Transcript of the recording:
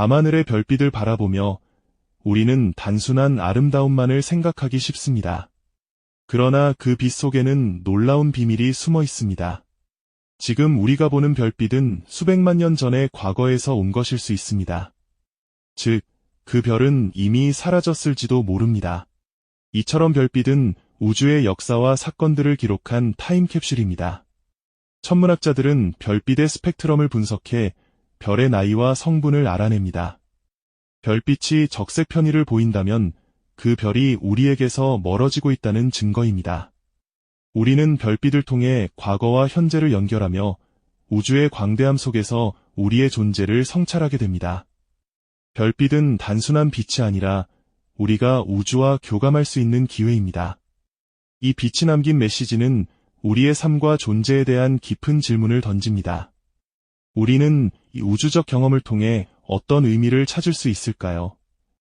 밤하늘의 별빛을 바라보며 우리는 단순한 아름다움만을 생각하기 쉽습니다. 그러나 그 빛 속에는 놀라운 비밀이 숨어 있습니다. 지금 우리가 보는 별빛은 수백만 년 전의 과거에서 온 것일 수 있습니다. 즉, 그 별은 이미 사라졌을지도 모릅니다. 이처럼 별빛은 우주의 역사와 사건들을 기록한 타임캡슐입니다. 천문학자들은 별빛의 스펙트럼을 분석해 별의 나이와 성분을 알아냅니다. 별빛이 적색 편의를 보인다면 그 별이 우리에게서 멀어지고 있다는 증거입니다. 우리는 별빛을 통해 과거와 현재를 연결하며 우주의 광대함 속에서 우리의 존재를 성찰하게 됩니다. 별빛은 단순한 빛이 아니라 우리가 우주와 교감할 수 있는 기회입니다. 이 빛이 남긴 메시지는 우리의 삶과 존재에 대한 깊은 질문을 던집니다. 우리는 이 우주적 경험을 통해 어떤 의미를 찾을 수 있을까요?